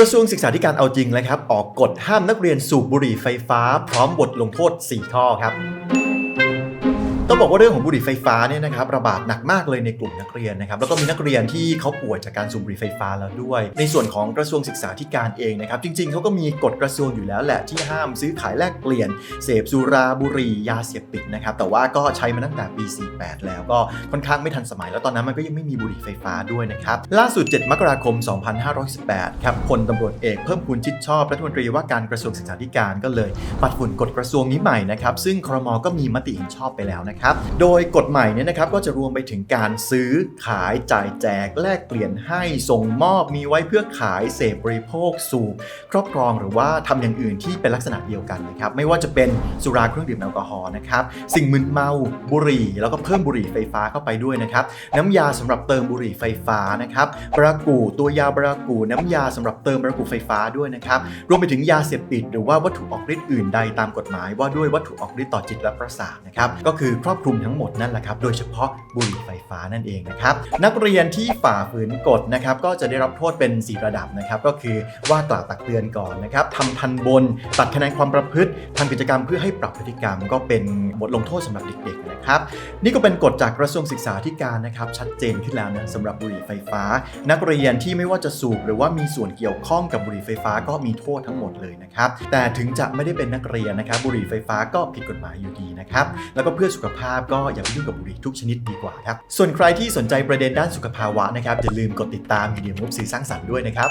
กระทรวงศึกษาธิการเอาจริงแล้วครับ ออกกฎห้ามนักเรียนสูบบุหรี่ไฟฟ้า พร้อมบทลงโทษ 4 ข้อครับ ต้องบอกว่าเรื่องของบุหรี่ไฟฟ้าเนี่ยนะครับระบาดหนักมากเลยในกลุ่มนักเรียนนะครับแล้วก็มีนักเรียนที่เขาป่วยจากการสูบบุหรี่ไฟฟ้าแล้วด้วย ในส่วนของกระทรวงศึกษาธิการเองนะครับจริงๆเขาก็มีกฎกระทรวงอยู่แล้วแหละที่ห้ามซื้อขายแลกเปลี่ยน เสพสุราบุหรี่ยาเสพติดนะครับแต่ว่าก็ใช้มาตั้งแต่ปี 48 แล้วก็ค่อนข้างไม่ทันสมัยแล้วตอนนั้นมันก็ยังไม่มีบุหรี่ไฟฟ้าด้วยนะครับล่าสุด 7 มกราคม 2518 ครับพลตำรวจเอกเพิ่มพูนชิดชอบรัฐมนตรีว่าการกระทรวงศึกษาธิการก็เลย ปัดฝุ่นกฎกระทรวงนี้ใหม่นะครับซึ่งครมก็มีมติเห็นชอบไปแล้วนะครับโดยกฎใหม่เนี่ยนะครับก็จะรวมไปถึงการซื้อขายจ่ายแจก แลกเปลี่ยนให้ส่งมอบมีไว้เพื่อขายเสพบริโภคสูบครอบครองหรือว่าทำอย่างอื่นที่เป็นลักษณะเดียวกันนะครับไม่ว่าจะเป็นสุราเครื่องดื่มแอลกอฮอล์นะครับสิ่งมึนเมาบุหรี่ แล้วก็เพิ่มบุหรี่ไฟฟ้าเข้าไปด้วยนะครับน้ำยาสำหรับเติมบุหรี่ไฟฟ้านะครับบรากูตัวยาบรากูน้ำยาสำหรับเติมบรากูไฟฟ้าด้วยนะครับรวมไปถึงยาเสพติดหรือว่าวัตถุออกฤทธิ์อื่นใดตามกฎหมายว่าด้วยวัตถุออกฤทธิ์ต่อจิตและประสาทนะครับก็คือครอบคลุมทั้งหมดนั่นแหละครับ โดยเฉพาะบุหรี่ไฟฟ้านั่นเองนะครับ นักเรียนที่ฝ่าฝืนกฎนะครับก็จะได้รับโทษเป็น 4 ระดับนะครับ ก็คือว่ากล่าวตักเตือนก่อนนะครับทำทันบน ตัดคะแนนความประพฤติทำกิจกรรมเพื่อให้ปรับพฤติกรรม ก็เป็นบทลงโทษสำหรับเด็กๆนะครับนี่ก็เป็นกฎจากกระทรวงศึกษาธิการนะครับชัดเจนขึ้นแล้วนะสำหรับบุหรี่ไฟฟ้า นักเรียนที่ไม่ว่าจะสูบหรือว่ามีส่วนเกี่ยวข้องกับบุหรี่ไฟฟ้าก็มีโทษทั้งหมดเลยนะครับแต่ถึงจะไม่ได้เป็นนักเรียนนะครับบุหรี่ไฟฟ้าก็ผิดกฎหมายอยู่ดีนะครับแล้วก็เพื่อสุขภาพก็อย่าไปยุ่งกับบุหรี่ทุกชนิดดีกว่าครับ ส่วนใครที่สนใจประเด็นด้านสุขภาวะนะครับอย่าลืมกดติดตามมีเดียมุกสื่อสร้างสรรค์ด้วยนะครับ